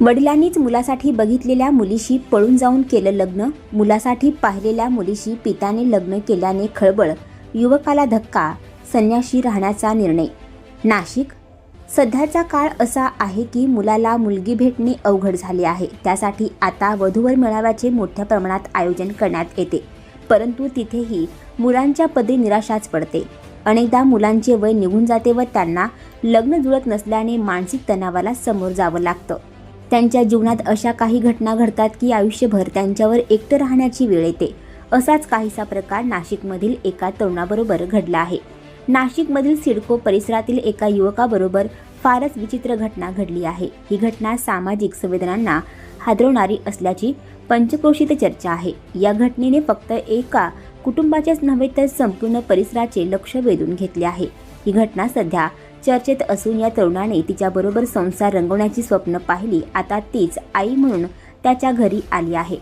वडिलांनीच मुलासाठी बघितलेल्या मुलीशी पळून जाऊन केलं लग्न मुलासाठी पाहिलेल्या मुलीशी पित्याने लग्न केल्याने खळबळ युवकाला धक्का संन्याशी राहण्याचा निर्णय. नाशिक सध्याचा काळ असा आहे की मुलाला मुलगी भेटणे अवघड झाले आहे. त्यासाठी आता वधूवर मेळाव्याचे मोठ्या प्रमाणात आयोजन करण्यात येते. परंतु तिथेही मुलांच्या पदरी निराशाच पडते. अनेकदा मुलांचे वय निघून जाते व त्यांना लग्न जुळत नसल्याने मानसिक तणावाला समोर जावं लागतं. त्यांच्या जीवनात अशा काही घटना घडतात की आयुष्यभर त्यांच्यावर एकटं राहण्याची वेळ येते. असाच काहीसा प्रकार नाशिकमधील एका तरुणाबरोबर घडला आहे. नाशिकमधील सिडको परिसरातील एका युवकाबरोबर फारच विचित्र घटना घडली आहे. ही घटना सामाजिक संवेदनांना हादरवणारी असल्याची पंचक्रोशीत चर्चा आहे. या घटनेने फक्त एका कुटुंबाचेच नव्हे तर संपूर्ण परिसराचे लक्ष वेधून घेतले आहे. ही घटना सध्या चर्चेत असून या तरुणाने तिच्याबरोबर संसार रंगवण्याची स्वप्न पाहिली. आता तीच आई म्हणून त्याच्या घरी आली आहे.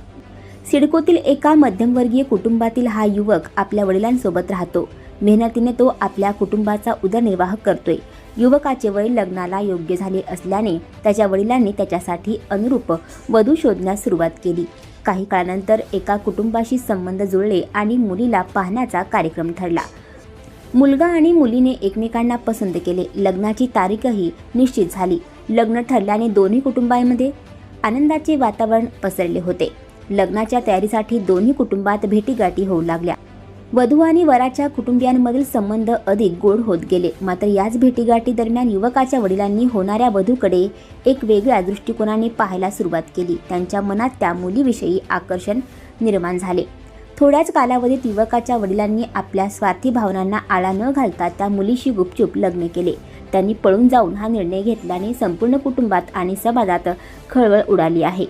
सिडकोतील एका मध्यमवर्गीय कुटुंबातील हा युवक आपल्या वडिलांसोबत राहतो. मेहनतीने तो आपल्या कुटुंबाचा उदरनिर्वाह करतोय. युवकाचे वय लग्नाला योग्य झाले असल्याने त्याच्या वडिलांनी त्याच्यासाठी अनुरूप वधू शोधण्यास सुरुवात केली. काही काळानंतर एका कुटुंबाशी संबंध जुळले आणि मुलीला पाहण्याचा कार्यक्रम ठरला. मुलगा आणि मुलीने एकमेकांना पसंत केले. लग्नाची तारीखही निश्चित झाली. लग्न ठरल्याने दोन्ही कुटुंबांमध्ये आनंदाचे वातावरण पसरले होते. लग्नाच्या तयारीसाठी दोन्ही कुटुंबात भेटीगाठी होऊ लागल्या. वधू आणि वराच्या कुटुंबियांमधील संबंध अधिक गोड होत गेले. मात्र याच भेटीगाठी दरम्यान युवकाच्या वडिलांनी होणाऱ्या वधूकडे एक वेगळ्या दृष्टिकोनाने पाहायला सुरुवात केली. त्यांच्या मनात त्या मुलीविषयी आकर्षण निर्माण झाले. थोड्याच कालावधीत युवकाच्या वडिलांनी आपल्या स्वार्थी भावनांना आळा न घालता त्या मुलीशी गुपचूप लग्न केले. त्यांनी पळून जाऊन हा निर्णय घेतल्याने संपूर्ण कुटुंबात आणि समाजात खळबळ उडाली आहे.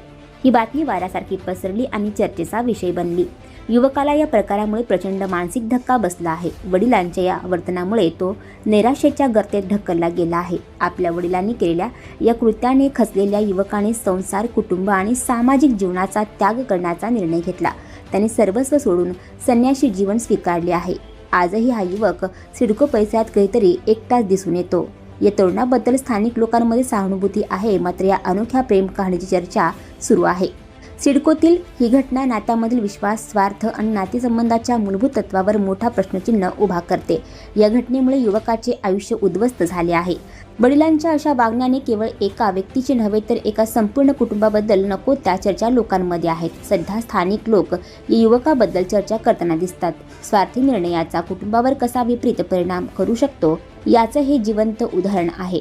ही बातमी वाऱ्यासारखी पसरली आणि चर्चेचा विषय बनली. युवकाला या प्रकारामुळे प्रचंड मानसिक धक्का बसला आहे. वडिलांच्या या वर्तनामुळे तो निराशेच्या गर्तेत ढकलला गेला आहे. आपल्या वडिलांनी केलेल्या या कृत्याने खचलेल्या युवकाने संसार कुटुंब आणि सामाजिक जीवनाचा त्याग करण्याचा निर्णय घेतला. त्याने सर्वस्व सोडून संन्याशी जीवन स्वीकारले आहे. आजही हा युवक सिडको परिसरात कधीतरी एकटाच दिसून येतो. या तरुणाबद्दल स्थानिक लोकांमध्ये सहानुभूती आहे मात्र या अनोख्या प्रेम कहाणीची चर्चा सुरू आहे. सिडकोतील ही घटना नात्यामधील विश्वास स्वार्थ आणि नातेसंबंधाच्या मूलभूत तत्वावर मोठा प्रश्नचिन्ह उभा करते. या घटनेमुळे युवकाचे आयुष्य उद्ध्वस्त झाले आहे. वडिलांच्या अशा वागण्याने केवळ एका व्यक्तीचे नव्हे तर एका संपूर्ण कुटुंबाबद्दल नको त्या चर्चा लोकांमध्ये आहेत. सध्या स्थानिक लोक या युवकाबद्दल चर्चा करताना दिसतात. स्वार्थी निर्णयाचा कुटुंबावर कसा विपरीत परिणाम करू शकतो याचं हे जिवंत उदाहरण आहे.